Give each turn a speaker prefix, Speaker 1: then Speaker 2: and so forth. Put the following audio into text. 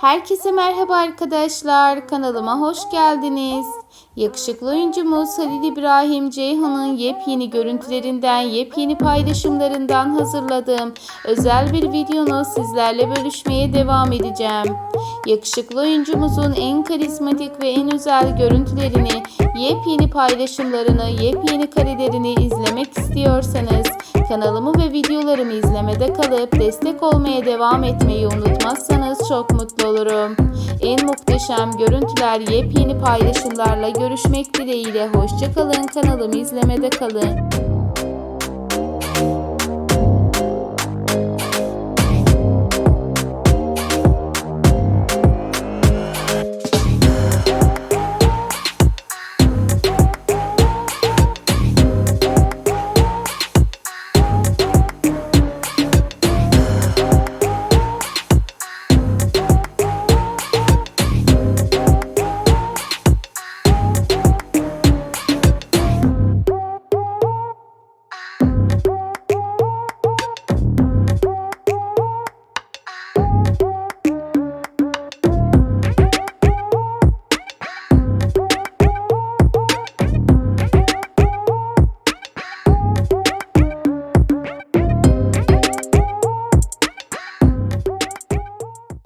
Speaker 1: Herkese merhaba arkadaşlar. Kanalıma hoş geldiniz. Yakışıklı oyuncumuz Halil İbrahim Ceyhan'ın yepyeni görüntülerinden, yepyeni paylaşımlarından hazırladığım özel bir videonu sizlerle bölüşmeye devam edeceğim. Yakışıklı oyuncumuzun en karizmatik ve en özel görüntülerini, yepyeni paylaşımlarını, yepyeni karelerini izlemek istiyorsanız kanalımı ve videolarımı izlemede kalıp destek olmaya devam etmeyi unutmazsanız çok mutlu olurum. En muhteşem görüntüler, yepyeni paylaşımlarla görüşmek dileğiyle. Hoşçakalın, kanalımı izlemede kalın.